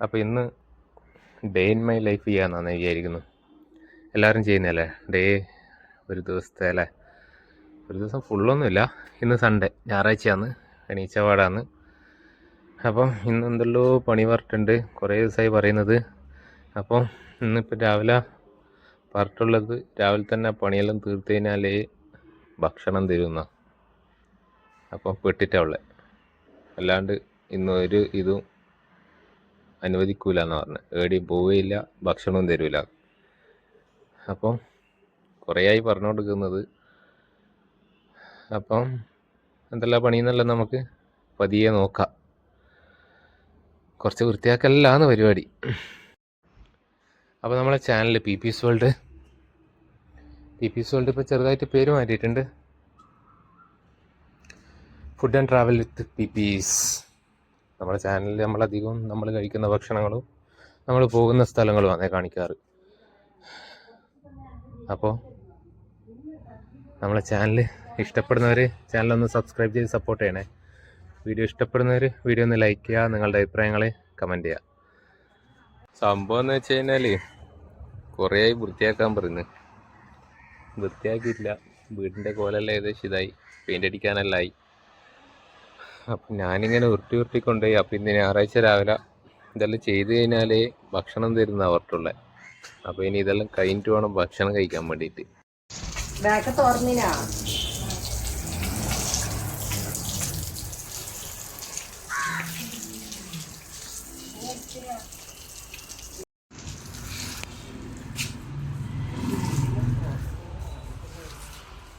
അപ്പോൾ ഇന്ന് day in my life ചെയ്യാമെന്നാണ് വിചാരിക്കുന്നു. എല്ലാവരും ചെയ്യുന്നതല്ലേ? ഡേ ഒരു ദിവസത്തെ അല്ലേ? ഒരു ദിവസം ഫുള്ളൊന്നുമില്ല ഇന്ന് സൺഡേ ഞായറാഴ്ചയാണ്. എണീച്ച പാടാണ് അപ്പം ഇന്ന് എന്തല്ലോ പണി പറഞ്ഞിട്ടുണ്ട്. കുറേ ദിവസമായി പറയുന്നത്. അപ്പം ഇന്നിപ്പോൾ രാവിലെ പറഞ്ഞിട്ടുള്ളത് രാവിലെ തന്നെ പണിയെല്ലാം തീർത്തു കഴിഞ്ഞാലേ ഭക്ഷണം തരുന്ന അപ്പം പെട്ടിട്ടാ ഉള്ളത് അല്ലാണ്ട് ഇന്ന് ഒരു ഇതും അനുവദിക്കൂല എന്ന് പറഞ്ഞു. എവിടെയും പോവുകയില്ല ഭക്ഷണവും തരൂല. അപ്പം കുറേയായി പറഞ്ഞുകൊടുക്കുന്നത് അപ്പം എന്തെല്ലാം പണിയെന്നല്ല നമുക്ക് പതിയെ നോക്കാം. കുറച്ച് വൃത്തിയാക്കലാണ് പരിപാടി. അപ്പോൾ നമ്മളെ channel P P S world P P S world ഇപ്പോൾ ചെറുതായിട്ട് പേര് മാറ്റിയിട്ടുണ്ട്. Food and travel with P Ps നമ്മുടെ ചാനലിൽ നമ്മളധികവും നമ്മൾ കഴിക്കുന്ന ഭക്ഷണങ്ങളും നമ്മൾ പോകുന്ന സ്ഥലങ്ങളും സ്ഥലങ്ങളുമാണ് കാണിക്കാറ്. അപ്പോൾ നമ്മളെ ചാനൽ ഇഷ്ടപ്പെടുന്നവർ ചാനലൊന്ന് സബ്സ്ക്രൈബ് ചെയ്ത് സപ്പോർട്ട് ചെയ്യണേ. വീഡിയോ ഇഷ്ടപ്പെടുന്നവർ വീഡിയോ ഒന്ന് ലൈക്ക് ചെയ്യുക നിങ്ങളുടെ അഭിപ്രായങ്ങൾ കമന്റ് ചെയ്യുക. സംഭവം എന്ന് വെച്ച് കഴിഞ്ഞാൽ കുറേയായി വൃത്തിയാക്കാൻ പറയുന്നു വൃത്തിയാക്കിയിട്ടില്ല. വീടിന്റെ കോലെല്ലാം ഏകദേശം ഇതായി. പെയിന്റ് അടിക്കാനെല്ലാം ആയി. അപ്പം ഞാനിങ്ങനെ ഉരുട്ടി ഉരുട്ടി കൊണ്ടുപോയി. അപ്പം ഇന്ന് ഞായറാഴ്ച രാവിലെ ഇതെല്ലാം ചെയ്ത് കഴിഞ്ഞാലേ ഭക്ഷണം തരുന്ന അവർക്കുള്ള. അപ്പം ഇനി ഇതെല്ലാം കഴിഞ്ഞിട്ട് വേണം ഭക്ഷണം കഴിക്കാൻ വേണ്ടിയിട്ട്.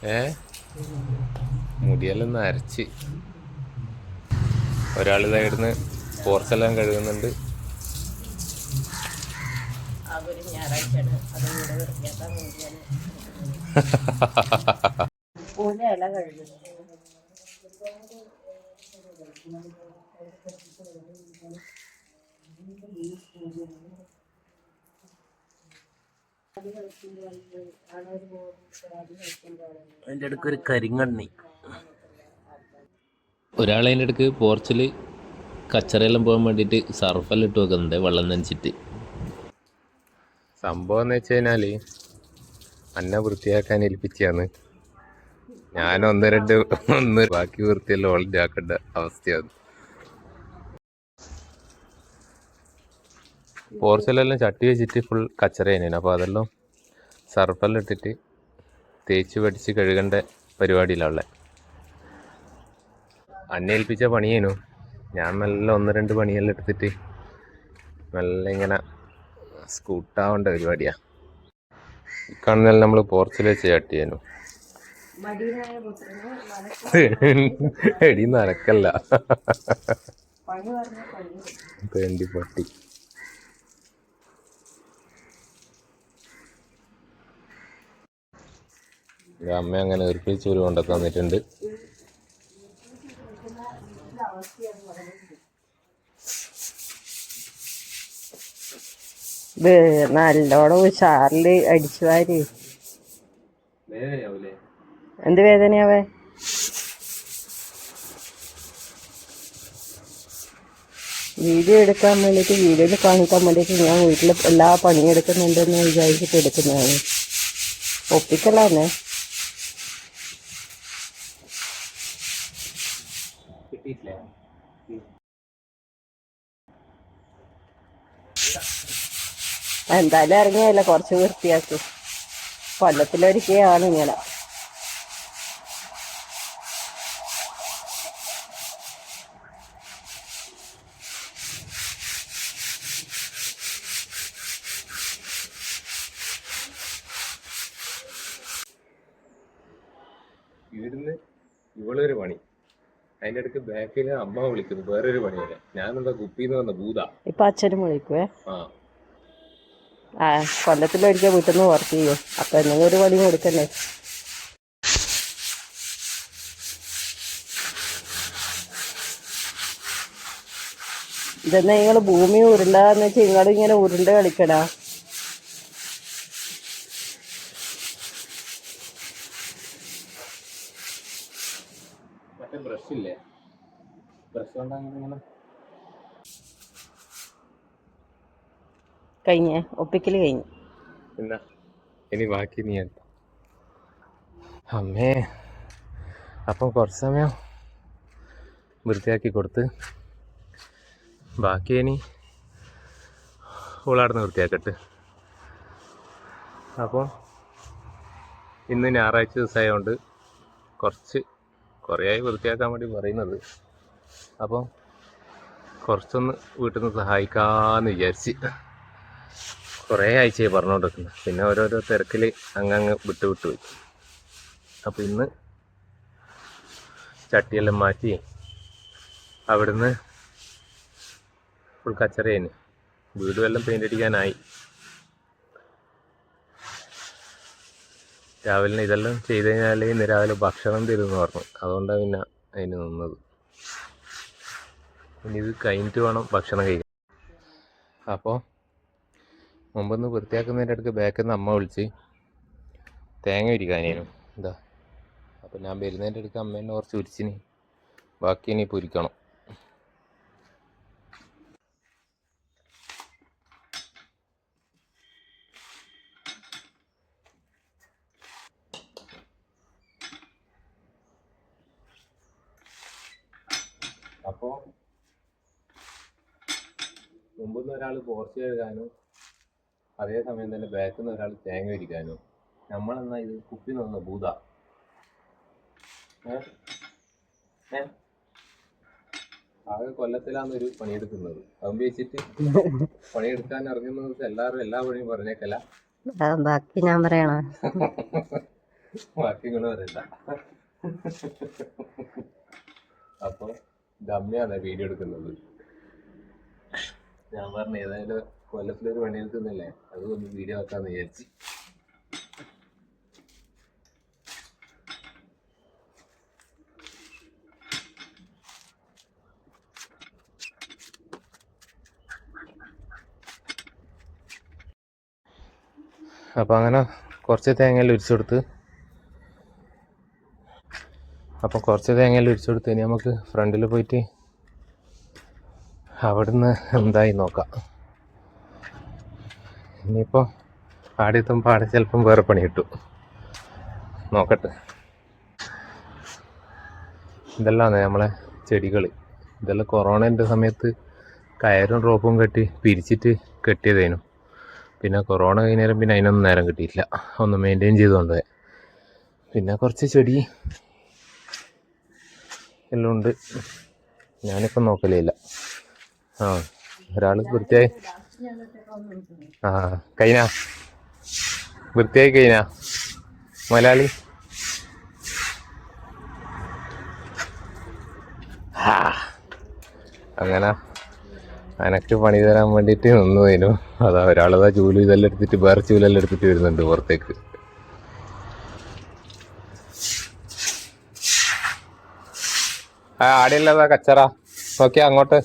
ഏ? മുടിയെല്ലാം നരച്ച്. ഒരാൾ ഇതായിരുന്നു പോർച്ചെല്ലാം കഴുകുന്നുണ്ട്. അതിന്റെ അടുക്കൊരു അത് വീട് വൃത്തിയാക്കാൻ വേണ്ടിയാണ് ഒരു ഇല കഴുകുന്നു അതിന്റെ അടുക്ക് പോർച്ചിൽ കച്ചറയെല്ലാം പോകാൻ വേണ്ടിയിട്ട് സർഫെല്ലാം ഇട്ട് വെക്കുന്നുണ്ട് വെള്ളം നനച്ചിട്ട്. സംഭവം എന്ന് വെച്ച് കഴിഞ്ഞാൽ അന്ന വൃത്തിയാക്കാൻ ഏൽപ്പിച്ചാണ് ഞാൻ ഒന്ന് രണ്ട് ഒന്ന് ബാക്കി വൃത്തിയെല്ലാം ഓൾറെഡി ആക്കേണ്ട അവസ്ഥയാണ്. പോർച്ചിലെല്ലാം ചട്ടി വെച്ചിട്ട് ഫുൾ കച്ചറ തന്നെയാണ്. അപ്പോൾ അതെല്ലാം സർഫെല്ലാം ഇട്ടിട്ട് തേച്ച് പഠിച്ച് കഴുകേണ്ട പരിപാടിയിലുള്ള അന്നെ ഏൽപ്പിച്ച പണിയേനു. ഞാൻ നല്ല ഒന്ന് രണ്ട് പണിയെല്ലാം എടുത്തിട്ട് നല്ല ഇങ്ങനെ സ്കൂട്ടാവേണ്ട പരിപാടിയാ. കണ്ണെല്ലാം നമ്മൾ പോർച്ചിൽ വെച്ച് ചാട്ടിയേനു. എടി നനക്കല്ല. വേണ്ടി പൊട്ടി. അമ്മ അങ്ങനെ ഒരു ചൂര് തന്നിട്ടുണ്ട്. ഇത് നല്ലോണം ഉഷാറിൽ അടിച്ചു വാരി. എന്ത് വേദനയാവേ? വീഡിയോ എടുക്കാൻ വേണ്ടിയിട്ട് വീഡിയോയിൽ കാണിക്കാൻ വേണ്ടിയിട്ട് ഞാൻ വീട്ടിൽ എല്ലാ പണിയും എടുക്കുന്നുണ്ടെന്ന് വിചാരിച്ചിട്ട് എടുക്കുന്നതാണ്. ഒപ്പിക്കലാന്നെ? എന്തായാലും ഇറങ്ങിയല്ല കുറച്ച് വൃത്തിയാക്കി. കൊല്ലത്തിലൊരിക്കലാണ് ഇങ്ങനെ. ഇവിടുന്ന് ഇവളൊരു പണി. അതിന്റെ അടുക്ക് ബാക്കിൽ അമ്മ വിളിക്കുന്നു വേറൊരു പണിയല്ലേ ഞാനെന്താ കുപ്പിന്ന് വന്ന ഭൂത. ഇപ്പൊ അച്ഛനും വിളിക്കുവേ? ആ. ആ കൊല്ലത്തിലൊരിക്കൽ വീട്ടിൽ നിന്ന് വർക്ക് ചെയ്യും. അപ്പൊ എന്തെങ്കിലും ഒരു പണി കൊടുക്കണ്ടേ ഇതെന്നാ നിങ്ങൾ ഭൂമി ഉരുണ്ടാന്ന് വെച്ചാൽ നിങ്ങൾ ഇങ്ങനെ ഉരുണ്ട് കളിക്കടാ ബ്രഷ് ഇല്ലേ? ബ്രഷ് കൊണ്ട് കഴിഞ്ഞ ഒപ്പിക്കൽ കഴിഞ്ഞു. ഇനി ബാക്കി നീ അമ്മേ അപ്പം കുറച്ച് സമയം വൃത്തിയാക്കി കൊടുത്ത് ബാക്കി ഇനി ഉളാടുന്ന വൃത്തിയാക്കട്ട്. അപ്പോൾ ഇന്ന് ഞായറാഴ്ച ദിവസമായതുകൊണ്ട് കുറച്ച് കുറേയായി വൃത്തിയാക്കാൻ വേണ്ടി പറയുന്നത്. അപ്പം കുറച്ചൊന്ന് വീട്ടിൽ നിന്ന് സഹായിക്കാമെന്ന് വിചാരിച്ച്. കുറേ ആഴ്ചയായി പറഞ്ഞുകൊണ്ടിരിക്കുന്നത് പിന്നെ ഓരോരോ തിരക്കിൽ അങ്ങങ്ങ് വിട്ടു വിട്ട് പോയി. അപ്പോൾ ഇന്ന് ചട്ടിയെല്ലാം മാറ്റി അവിടുന്ന് ഫുൾ കച്ചറയേന് വീടും എല്ലാം പെയിന്റ് അടിക്കാനായി. രാവിലെ ഇതെല്ലാം ചെയ്ത് കഴിഞ്ഞാൽ ഇന്ന് രാവിലെ ഭക്ഷണം തരുമെന്ന് പറഞ്ഞു. അതുകൊണ്ടാണ് പിന്നെ അതിന് നിന്നത്. ഇനി ഇത് കഴിഞ്ഞിട്ട് വേണം ഭക്ഷണം കഴിക്കാൻ. അപ്പോൾ മുമ്പൊന്ന് വൃത്തിയാക്കുന്നതിന്റെ അടുത്ത് ബാക്കിൽ നിന്ന് അമ്മ വിളിച്ച് തേങ്ങ ഉരിക്കാനേനു എന്താ അപ്പോൾ ഞാൻ വരുന്നതിന്റെ അടുക്ക് അമ്മേനെ കുറച്ച് ഉരിച്ചിന് ബാക്കി ഇനി പൊരിക്കണം. അപ്പോൾ മുമ്പൊന്നും ഒരാൾ പോർച്ച് കഴുകാനും അതേ സമയം തന്നെ ബാക്കിൽ നിന്ന് ഒരാൾ തേങ്ങ ഇരിക്കാനോ നമ്മളെന്നാ ഇത് കുപ്പി നിന്ന ഭൂത? ആകെ കൊല്ലത്തിലാണ് ഒരു പണിയെടുക്കുന്നത്. അതും വെച്ചിട്ട് പണിയെടുക്കാൻ ഇറങ്ങുന്ന ദിവസം എല്ലാവരും എല്ലാ പണിയും പറഞ്ഞേക്കല്ല ബാക്കി ഞാൻ പറയണ ബാക്കി ഇങ്ങനെ പറയണ്ട. അപ്പൊ ഗമ്യാണ് വീഡിയോ എടുക്കുന്നത്. ഞാൻ പറഞ്ഞ ഏതായാലും കൊല്ലത്തിലൊരു അത് ഒന്ന് വീഡിയോ ആക്കാന്ന് വിചാരിച്ചു. അപ്പം അങ്ങനെ കുറച്ച് തേങ്ങയിൽ ഉരിച്ചെടുത്ത് അപ്പം കുറച്ച് തേങ്ങയിൽ ഉരിച്ചെടുത്ത് ഇനി നമുക്ക് ഫ്രണ്ടിൽ പോയിട്ട് അവിടുന്ന് എന്തായി നോക്കാം. ഇനിയിപ്പോൾ ആടെത്തുമ്പോൾ ആടെ ചിലപ്പം വേറെ പണി കിട്ടും. നോക്കട്ടെ. ഇതെല്ലാം നമ്മളെ ചെടികൾ ഇതെല്ലാം കൊറോണന്റെ സമയത്ത് കയറും റോപ്പും കെട്ടി പിരിച്ചിട്ട് കെട്ടിയതേനു. പിന്നെ കൊറോണ കഴിഞ്ഞാലും പിന്നെ അതിനൊന്നും നേരം കിട്ടിയില്ല. ഒന്ന് മെയിന്റെയിൻ ചെയ്തുകൊണ്ട് പിന്നെ കുറച്ച് ചെടി എല്ലാം ഉണ്ട്. ഞാനിപ്പം നോക്കലില്ല ആ ഒരാൾ വൃത്തിയായി. ആ കൈന. വൃത്തിയായി കൈന. മലയാളി. അങ്ങനെ അനക്ക് പണി തരാൻ വേണ്ടിയിട്ട് വരുന്നു അതാ ഒരാളതാ ചൂൽ ഇതെല്ലാം എടുത്തിട്ട് വേറെ ചൂലെല്ലാം എടുത്തിട്ട് വരുന്നുണ്ട് പുറത്തേക്ക്. ആ ആടെയല്ലതാ കച്ചറ. നോക്കിയാ അങ്ങോട്ട്.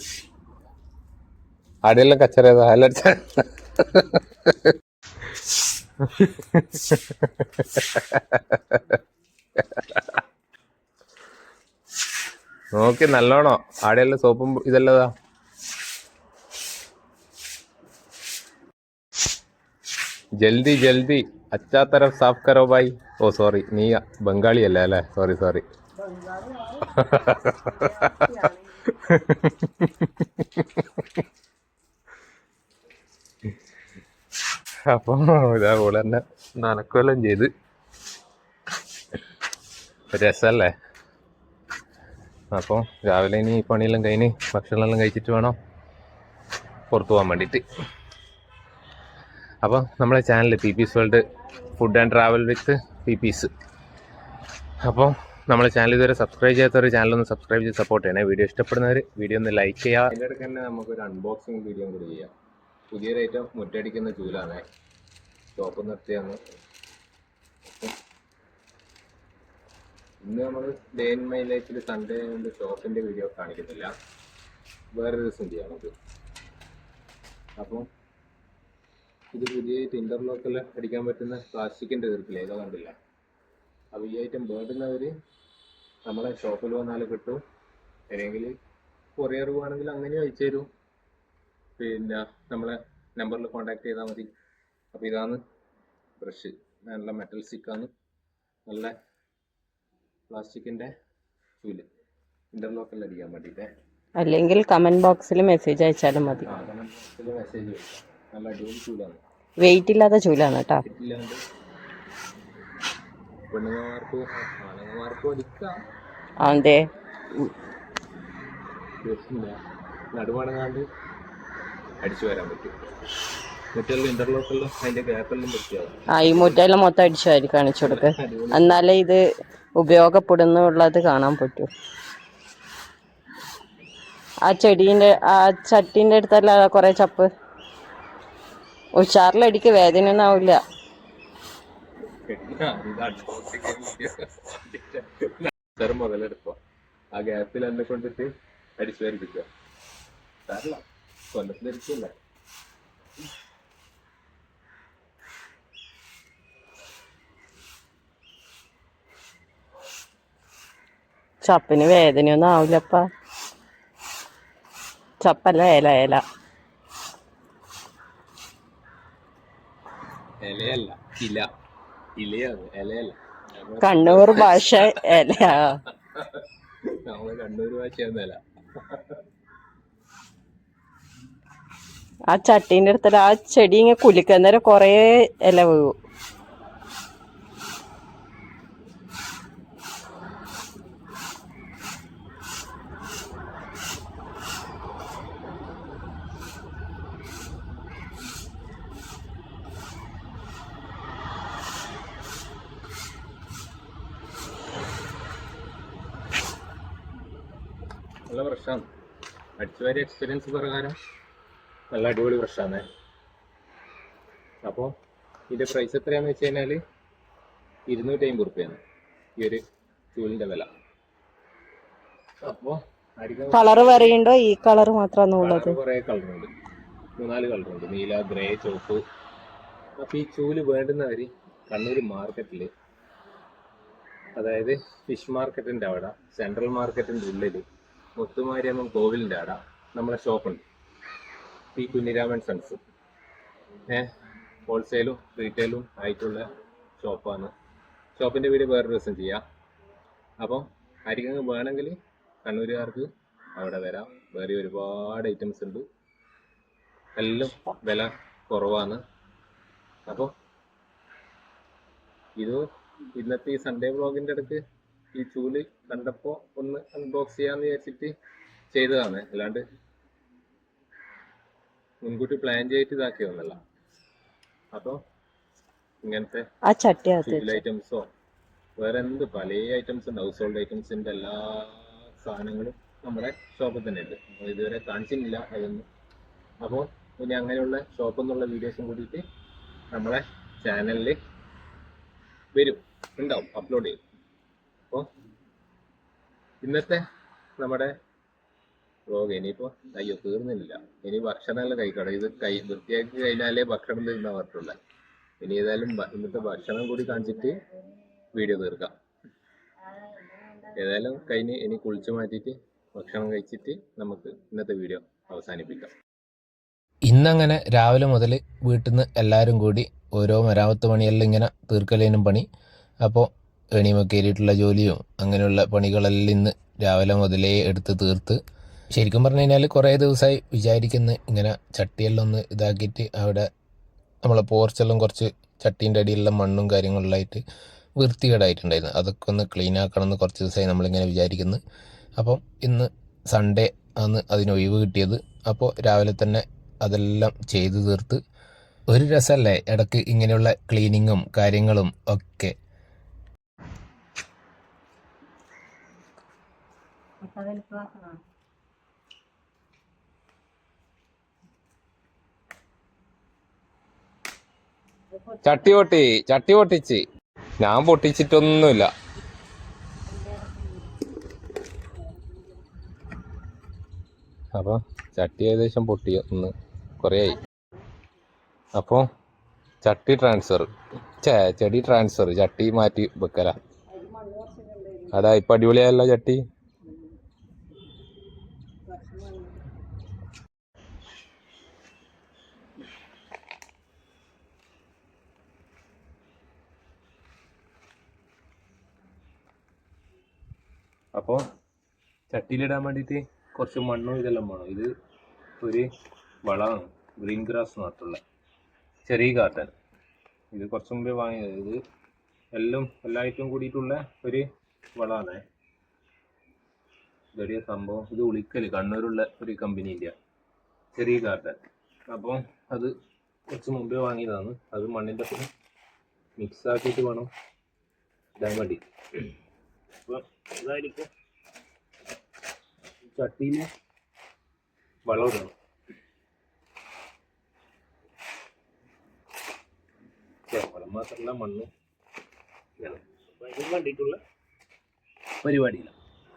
ആടെയെല്ലാം കച്ചറ ഹൈലൈറ്റ് അല്ല നോക്കി നല്ലോണോ. ആടെയെല്ലാം സോപ്പും ഇതല്ലതാ ജൽദി ജൽദി. അച്ഛാ സാഫ് കരോ ബായി ഓ സോറി. നീ ബംഗാളി അല്ലേ അല്ലേ? Sorry sorry. ഇതാ ഇതേപോലെ തന്നെ നനക്കുമെല്ലാം ചെയ്ത്. രസമല്ലേ അപ്പം രാവിലെ ഇനി ഈ പണിയെല്ലാം കഴിഞ്ഞ് ഭക്ഷണമെല്ലാം കഴിച്ചിട്ട് വേണം പുറത്തു പോകാൻ വേണ്ടിയിട്ട്. അപ്പം നമ്മളെ channel P Ps world food and travel with P Ps അപ്പം നമ്മളെ ചാനൽ ഇതുവരെ സബ്സ്ക്രൈബ് ചെയ്യാത്തവർ ചാനൽ ഒന്ന് സബ്സ്ക്രൈബ് ചെയ്ത് സപ്പോർട്ട് ചെയ്യണേ. വീഡിയോ ഇഷ്ടപ്പെടുന്നവർ വീഡിയോ ഒന്ന് ലൈക്ക് ചെയ്യുക അതിന്റെ ഇടയ്ക്ക് തന്നെ നമുക്കൊരു അൺബോക്സിങ് വീഡിയോ കൂടി ചെയ്യാം. പുതിയൊരു ഐറ്റം മുറ്റടിക്കുന്ന ചൂലാണ്. ഷോപ്പ് നിർത്തിയാണ്. ഇന്ന് നമ്മൾ ഡേ ഇൻ മൈ ലൈഫിൽ സൺഡേ കൊണ്ട് ഷോപ്പിന്റെ വീഡിയോ കാണിക്കുന്നില്ല. വേറെ ദിവസം ചെയ്യാം നമുക്ക് അപ്പം ഇത് പുതിയതായിട്ട് ഇന്റർലോക്കെല്ലാം അടിക്കാൻ പറ്റുന്ന പ്ലാസ്റ്റിക്കിന്റെ തീർക്കില്ല ഏതോ കണ്ടില്ല? അപ്പോൾ ഈ ഐറ്റം വേണ്ടുന്നവർ നമ്മളെ ഷോപ്പിൽ വന്നാൽ കിട്ടും. അല്ലെങ്കിൽ കൊറിയർ പോവാണെങ്കിൽ അങ്ങനെ അയച്ചു തരും പിന്നെ നമ്മളെ നമ്പറിൽ കോൺടാക്ട് ചെയ്താൽ മതി. അപ്പോൾ ഇതാണ് ബ്രഷ് നല്ല മെറ്റൽ സ്റ്റിക്കാണ് നല്ല പ്ലാസ്റ്റിക്കിന്റെ ചൂൽ. ഇന്റർലോക്കെല്ലാം അടിക്കാൻ വേണ്ടിയിട്ടേ. അല്ലെങ്കിൽ കമന്റ് ബോക്സിൽ മെസ്സേജ് അയച്ചാലും മതി. വെയിറ്റ് ഇല്ലാത്ത ചൂലാണ് കേട്ടോ അതെ. നടുവണങ്ങാണ്ട് അടിച്ചു വരാൻ പറ്റും. മറ്റെല്ലാം ഇന്റർലോക്കെല്ലാം അതിന്റെ ഗ്യാപ്പെല്ലാം വൃത്തിയാവും. ആ ഈ മുറ്റെല്ലാം മൊത്തം അടിച്ചു വാരി കാണിച്ചു കൊടുക്ക് എന്നാലേ ഇത് ഉപയോഗപ്പെടുന്നുള്ളത് കാണാൻ പറ്റൂ. ആ ചെടീന്റെ ആ ചട്ടിന്റെ അടുത്തല്ല കുറേ ചപ്പ്. ഉഷാറിലടിക്ക് വേദന ഒന്നും ആവില്ല മുതലെടുക്കുക ആ ഗ്യാപ്പിൽ എന്നെ കൊണ്ടിട്ട് അടിച്ചു വരിപ്പിക്കുക. സാറില്ല കൊല്ലത്തിലടിക്കില്ല ചപ്പിന് വേദനയൊന്നും ആവില്ലപ്പ ചപ്പല്ല ഇല ഇല ഇലയല്ല ഇല ഇലയാണ് ഇലയല്ല കണ്ണൂർ ഭാഷ ഇല നമ്മൾ കണ്ണൂർ ഭാഷയാണ് ഇല ആ ചട്ടീന്റെ അടുത്തല്ല ആ ചെടി ഇങ്ങനെ കുലിക്കുന്നേരം കുറേ ഇല വീഴും. നല്ല പ്രശ്നമാണ് അടിച്ചുവാരി എക്സ്പീരിയൻസ് പ്രകാരം. നല്ല അടിപൊളി പ്രശ്നമാണ് അപ്പോൾ ഇതിന്റെ പ്രൈസ് എത്രയാണെന്ന് വെച്ച് കഴിഞ്ഞാൽ ഇരുന്നൂറ്റി അമ്പത് റുപ്യാണ്. ഈ ഒരു ചൂലിന്റെ വില. അപ്പോൾ കളർ പറയുണ്ടോ ഈ കളർ മാത്രമാണ് ഉള്ളത്? കുറേ കളറുണ്ട് മൂന്നാൽ കളറുണ്ട് നീല ഗ്രേ ചുവപ്പ്. അപ്പോൾ ഈ ചൂൽ വേണ്ടുന്നവർ കണ്ണൂർ മാർക്കറ്റിൽ അതായത് ഫിഷ് മാർക്കറ്റിന്റെ അവിടെ സെൻട്രൽ മാർക്കറ്റിന്റെ ഉള്ളിൽ മുത്തുമാരിയമ്മൻ കോവിലിന്റെ അവിടെ നമ്മളെ ഷോപ്പുണ്ട് പി കുഞ്ഞിരാമൻ സൺസ് ഹോൾസെയിലും റീറ്റെയിലും ആയിട്ടുള്ള ഷോപ്പാണ് ഷോപ്പിന്റെ വീട് വേറെ ദിവസം ചെയ്യാം. അപ്പം ആർക്കെങ്കിലും വേണമെങ്കിൽ കണ്ണൂരുകാർക്ക് അവിടെ വരാം. വേറെ ഒരുപാട് ഐറ്റംസ് ഉണ്ട്. എല്ലാം വില കുറവാണ്. അപ്പോൾ ഇത് ഇന്നത്തെ ഈ സൺഡേ വ്ളോഗിന്റെ അടുത്ത് ഈ ചൂൽ കണ്ടപ്പോൾ ഒന്ന് അൺബോക്സ് ചെയ്യാമെന്ന് വിചാരിച്ചിട്ട് ചെയ്തതാണ്. അല്ലാണ്ട് മുൻകൂട്ടി പ്ലാൻ ചെയ്തിട്ട് ഇതാക്കിയതൊന്നല്ല അപ്പോൾ ഇങ്ങനത്തെ ഐറ്റംസോ വേറെ എന്ത് പല ഐറ്റംസ് ഉണ്ട്. ഹൗസ് ഹോൾഡ് ഐറ്റംസിന്റെ എല്ലാ സാധനങ്ങളും നമ്മുടെ ഷോപ്പിൽ തന്നെ ഉണ്ട്. നമ്മൾ ഇതുവരെ കാണിച്ചിട്ടില്ല അതൊന്നും. അപ്പോൾ ഇനി അങ്ങനെയുള്ള ഷോപ്പിൽ നിന്നുള്ള വീഡിയോസും കൂടിയിട്ട് നമ്മളെ ചാനലിൽ വരും. ഉണ്ടാവും. അപ്ലോഡ് ചെയ്യും. അപ്പോൾ ഇന്നത്തെ നമ്മുടെ വ്ലോഗ് ഇനിയിപ്പോൾ അയ്യോ തീർന്നില്ല. ഇനി ഭക്ഷണമല്ല കഴിക്കണം. ഇത് കൈ വൃത്തിയാക്കി കഴിഞ്ഞാലേ ഭക്ഷണം തീർന്ന പറ്റുള്ളൂ. ഇനി ഏതായാലും ഇന്നത്തെ ഭക്ഷണം കൂടി കാണിച്ചിട്ട് വീഡിയോ തീർക്കാം. ഏതായാലും കഴിഞ്ഞ് ഇനി കുളിച്ചു മാറ്റിയിട്ട് ഭക്ഷണം കഴിച്ചിട്ട് നമുക്ക് ഇന്നത്തെ വീഡിയോ അവസാനിപ്പിക്കാം. ഇന്നങ്ങനെ രാവിലെ മുതൽ വീട്ടിൽ നിന്ന് എല്ലാവരും കൂടി ഓരോ മരാമത്ത് പണിയെല്ലാം ഇങ്ങനെ തീർക്കലേനും പണി. അപ്പോൾ എണിമക്കേറിയിട്ടുള്ള ജോലിയും അങ്ങനെയുള്ള പണികളെല്ലാം ഇന്ന് രാവിലെ മുതലേ എടുത്ത് തീർത്ത് ശരിക്കും പറഞ്ഞു കഴിഞ്ഞാൽ കുറേ ദിവസമായി വിചാരിക്കുന്ന ഇങ്ങനെ ചട്ടിയെല്ലാം ഒന്ന് ഇതാക്കിയിട്ട് അവിടെ നമ്മളെ പോർച്ചെല്ലാം കുറച്ച് ചട്ടീന്റെ അടിയിലുള്ള മണ്ണും കാര്യങ്ങളിലായിട്ട് വൃത്തികേടായിട്ടുണ്ടായിരുന്നു. അതൊക്കെ ഒന്ന് ക്ലീൻ ആക്കണം എന്ന് കുറച്ച് ദിവസമായി നമ്മളിങ്ങനെ വിചാരിക്കുന്നു. അപ്പം ഇന്ന് സൺഡേ ആണ് അതിന് ഒഴിവ് കിട്ടിയത്. അപ്പോൾ രാവിലെ തന്നെ അതെല്ലാം ചെയ്തു തീർത്ത് ഒരു രസമല്ലേ ഇടയ്ക്ക് ഇങ്ങനെയുള്ള ക്ലീനിങ്ങും കാര്യങ്ങളും ഒക്കെ. ചട്ടി പൊട്ടി ചട്ടി പൊട്ടിച്ച്. ഞാൻ പൊട്ടിച്ചിട്ടൊന്നുമില്ല. അപ്പോൾ ചട്ടി ഏകദേശം പൊട്ടി ഒന്ന് കൊറേയായി. അപ്പോൾ ചട്ടി ട്രാൻസ്ഫർ ചേ ചെടി ട്രാൻസ്ഫർ ചട്ടി മാറ്റി വെക്കല. അതാ ഇപ്പം അടിപൊളിയായല്ലോ ചട്ടി. അപ്പോൾ ചട്ടിയിലിടാൻ വേണ്ടിയിട്ട് കുറച്ച് മണ്ണും ഇതെല്ലാം വേണം. ഇത് ഒരു വളമാണ്. ഗ്രീൻ ഗ്രാസ് മാത്രമുള്ള ചെറിയ കാട്ടൻ ഇത് കുറച്ച് മുമ്പേ വാങ്ങിയത്. ഇത് എല്ലാം എല്ലായിട്ടും കൂടിയിട്ടുള്ള ഒരു വളമാണ്. ചെറിയ സംഭവം. ഇത് ഉളിക്കൽ കണ്ണൂരുള്ള ഒരു കമ്പനീന്റെ ചെറിയ കാട്ടൻ അപ്പോൾ അത് കുറച്ച് മുമ്പേ വാങ്ങിയതാണ്. അത് മണ്ണിന്റെ മിക്സ് ആക്കിയിട്ട് വേണം ഇടാൻ വേണ്ടി അപ്പോൾ ഇതായിരിക്കും ചട്ടിയിൽ വളം ഇടണം. വെള്ളം വളം മാത്രമല്ല മണ്ണ് വേണ്ടിയിട്ടുള്ള പരിപാടിയില്ല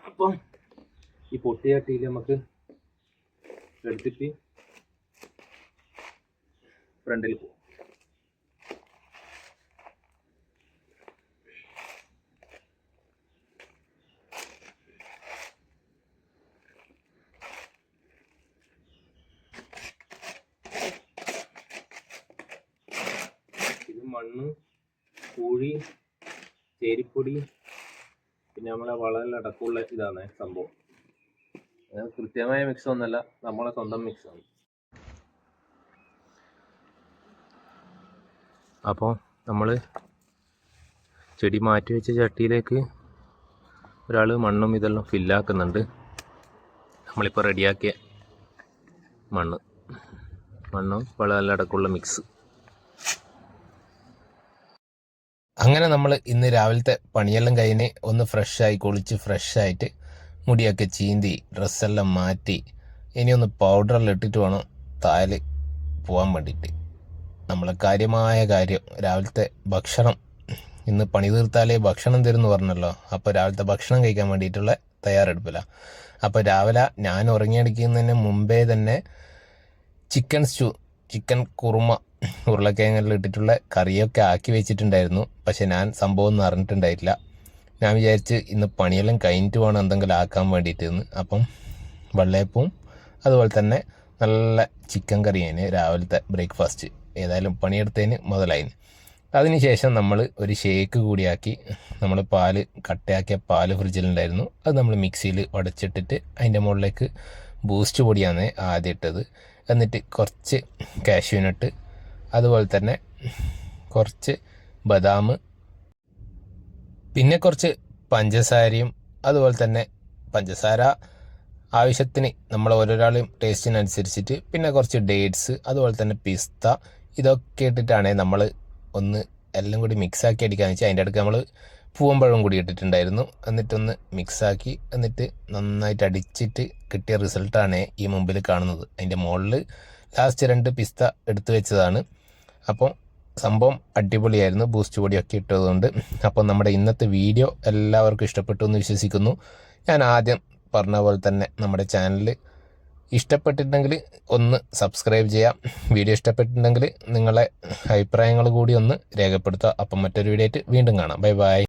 അപ്പം ഈ പൊട്ടിയ ചട്ടിയിൽ നമുക്ക് എടുത്തിട്ട് ഫ്രണ്ടിൽ പോകും ഇത് മണ്ണ് കുഴി ചേരിപ്പൊടി പിന്നെ നമ്മളെ വളരെ അടക്കമുള്ള ഇതാണ് സംഭവം. കൃത്യമായ മിക്സ് ഒന്നല്ല നമ്മളെ സ്വന്തം മിക്സ് ആണ്. അപ്പോൾ നമ്മൾ ചെടി മാറ്റി വെച്ച ചട്ടിയിലേക്ക് ഒരാൾ മണ്ണും ഇതെല്ലാം ഫില്ലാക്കുന്നുണ്ട് നമ്മളിപ്പോൾ റെഡിയാക്കിയ മണ്ണ്. മണ്ണും വളരെ അടക്കമുള്ള മിക്സ് അങ്ങനെ നമ്മൾ ഇന്ന് രാവിലത്തെ പണിയെല്ലാം കഴിഞ്ഞ് ഒന്ന് ഫ്രഷായി കുളിച്ച് ഫ്രഷായിട്ട് മുടിയൊക്കെ ചീന്തി ഡ്രസ്സെല്ലാം മാറ്റി ഇനി ഒന്ന് പൗഡറെല്ലാം ഇട്ടിട്ട് വേണം താൽ പോകാൻ വേണ്ടിയിട്ട്. നമ്മളെ കാര്യമായ കാര്യം രാവിലത്തെ ഭക്ഷണം ഇന്ന് പണി തീർത്താലേ ഭക്ഷണം തരുമെന്ന് പറഞ്ഞല്ലോ. അപ്പോൾ രാവിലത്തെ ഭക്ഷണം കഴിക്കാൻ വേണ്ടിയിട്ടുള്ള തയ്യാറെടുപ്പില്ല അപ്പോൾ രാവിലെ ഞാൻ ഉറങ്ങിയടിക്കുന്നതിന് മുമ്പേ തന്നെ ചിക്കൻ സ്റ്റൂ ചിക്കൻ കുറുമ ഉരുളക്കിഴങ്ങെല്ലാം ഇട്ടിട്ടുള്ള കറിയൊക്കെ ആക്കി വെച്ചിട്ടുണ്ടായിരുന്നു. പക്ഷെ ഞാൻ സംഭവം ഒന്നും അറിഞ്ഞിട്ടുണ്ടായിട്ടില്ല. ഞാൻ വിചാരിച്ച് ഇന്ന് പണിയെല്ലാം കഴിഞ്ഞിട്ട് വേണം എന്തെങ്കിലും ആക്കാൻ വേണ്ടിയിട്ട് എന്ന് അപ്പം വെള്ളയപ്പവും അതുപോലെ തന്നെ നല്ല ചിക്കൻ കറിയാണ് രാവിലത്തെ ബ്രേക്ക്ഫാസ്റ്റ്. ഏതായാലും പണിയെടുത്തതിന് മുതലായിന്. അതിനുശേഷം നമ്മൾ ഒരു ഷേക്ക് കൂടിയാക്കി നമ്മൾ പാൽ കട്ടയാക്കിയ പാൽ ഫ്രിഡ്ജിലുണ്ടായിരുന്നു. അത് നമ്മൾ മിക്സിയിൽ ഉടച്ചിട്ടിട്ട് അതിന്റെ മുകളിലേക്ക് ബൂസ്റ്റ് പൊടിയാണ് ആദ്യം ഇട്ടത്. എന്നിട്ട് കുറച്ച് കാഷ്യൂനട്ട് അതുപോലെ തന്നെ കുറച്ച് ബദാം പിന്നെ കുറച്ച് പഞ്ചസാരയും അതുപോലെ തന്നെ പഞ്ചസാര ആവശ്യത്തിന് നമ്മൾ ഓരോരാളും ടേസ്റ്റിനനുസരിച്ചിട്ട് പിന്നെ കുറച്ച് ഡേറ്റ്സ് അതുപോലെ തന്നെ പിസ്ത ഇതൊക്കെ ഇട്ടിട്ടാണ് നമ്മൾ ഒന്ന് എല്ലാം കൂടി മിക്സാക്കി അടിക്കാന്ന് വെച്ചാൽ അതിന്റെ അടുക്ക് നമ്മൾ പൂവമ്പഴം കൂടി ഇട്ടിട്ടുണ്ടായിരുന്നു. എന്നിട്ടൊന്ന് മിക്സാക്കി എന്നിട്ട് നന്നായിട്ട് അടിച്ചിട്ട് കിട്ടിയ റിസൾട്ടാണ് ഈ മുമ്പിൽ കാണുന്നത്. അതിന്റെ മുകളിൽ ലാസ്റ്റ് രണ്ട് പിസ്ത എടുത്തു വെച്ചതാണ്. അപ്പം സംഭവം അടിപൊളിയായിരുന്നു. ബൂസ്റ്റ് പൊടിയൊക്കെ ഇട്ടതുകൊണ്ട്. അപ്പം നമ്മുടെ ഇന്നത്തെ വീഡിയോ എല്ലാവർക്കും ഇഷ്ടപ്പെട്ടു എന്ന് വിശ്വസിക്കുന്നു. ഞാൻ ആദ്യം പറഞ്ഞ പോലെ തന്നെ നമ്മുടെ ചാനൽ ഇഷ്ടപ്പെട്ടിട്ടുണ്ടെങ്കിൽ ഒന്ന് സബ്സ്ക്രൈബ് ചെയ്യാം. വീഡിയോ ഇഷ്ടപ്പെട്ടിട്ടുണ്ടെങ്കിൽ നിങ്ങളെ അഭിപ്രായങ്ങൾ കൂടി ഒന്ന് രേഖപ്പെടുത്തുക. അപ്പം മറ്റൊരു വീഡിയോ ആയിട്ട് വീണ്ടും കാണാം. Bye bye